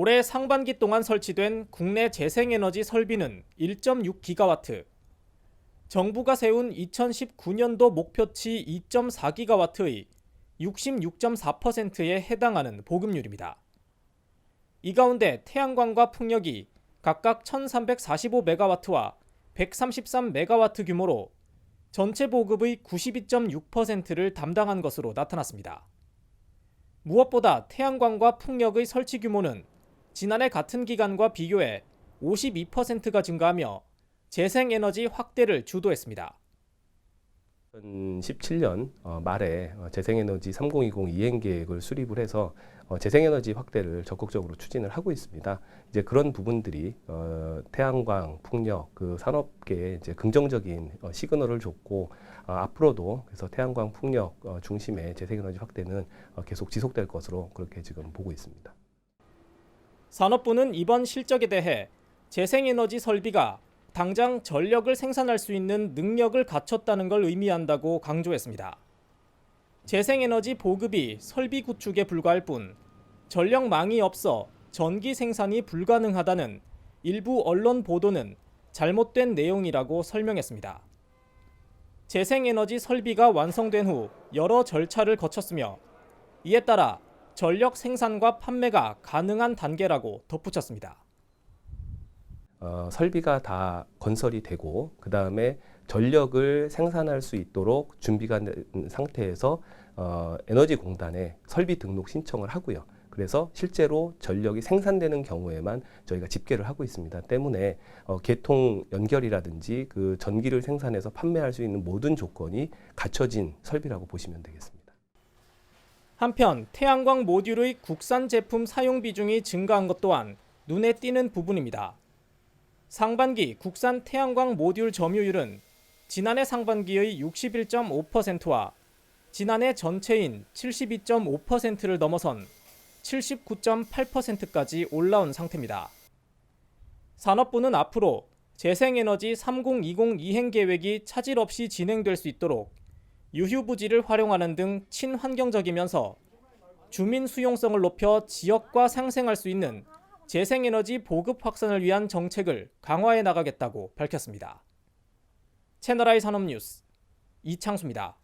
올해 상반기 동안 설치된 국내 재생에너지 설비는 1.6기가와트, 정부가 세운 2019년도 목표치 2.4기가와트의 66.4%에 해당하는 보급률입니다. 이 가운데 태양광과 풍력이 각각 1345메가와트와 133메가와트 규모로 전체 보급의 92.6%를 담당한 것으로 나타났습니다. 무엇보다 태양광과 풍력의 설치 규모는 지난해 같은 기간과 비교해 52%가 증가하며 재생에너지 확대를 주도했습니다. 2017년 어, 말에 어, 재생에너지 3020 이행 계획을 수립을 해서 어, 재생에너지 확대를 적극적으로 추진을 하고 있습니다. 이제 그런 부분들이 어, 태양광, 풍력 그 산업계에 이제 긍정적인 어, 시그널을 줬고 어, 앞으로도 그래서 태양광, 풍력 어, 중심의 재생에너지 확대는 어, 계속 지속될 것으로 그렇게 지금 보고 있습니다. 산업부는 이번 실적에 대해 재생에너지 설비가 당장 전력을 생산할 수 있는 능력을 갖췄다는 걸 의미한다고 강조했습니다. 재생에너지 보급이 설비 구축에 불과할 뿐 전력망이 없어 전기 생산이 불가능하다는 일부 언론 보도는 잘못된 내용이라고 설명했습니다. 재생에너지 설비가 완성된 후 여러 절차를 거쳤으며 이에 따라 전력 생산과 판매가 가능한 단계라고 덧붙였습니다. 어, 설비가 다 건설이 되고 그 다음에 전력을 생산할 수 있도록 준비가 된 상태에서 어, 에너지공단에 설비 등록 신청을 하고요. 그래서 실제로 전력이 생산되는 경우에만 저희가 집계를 하고 있습니다. 때문에 어, 개통 연결이라든지 그 전기를 생산해서 판매할 수 있는 모든 조건이 갖춰진 설비라고 보시면 되겠습니다. 한편 태양광 모듈의 국산 제품 사용 비중이 증가한 것 또한 눈에 띄는 부분입니다. 상반기 국산 태양광 모듈 점유율은 지난해 상반기의 61.5%와 지난해 전체인 72.5%를 넘어선 79.8%까지 올라온 상태입니다. 산업부는 앞으로 재생에너지 3020 이행 계획이 차질 없이 진행될 수 있도록 유휴부지를 활용하는 등 친환경적이면서 주민 수용성을 높여 지역과 상생할 수 있는 재생에너지 보급 확산을 위한 정책을 강화해 나가겠다고 밝혔습니다. 채널I 산업뉴스 이창수입니다.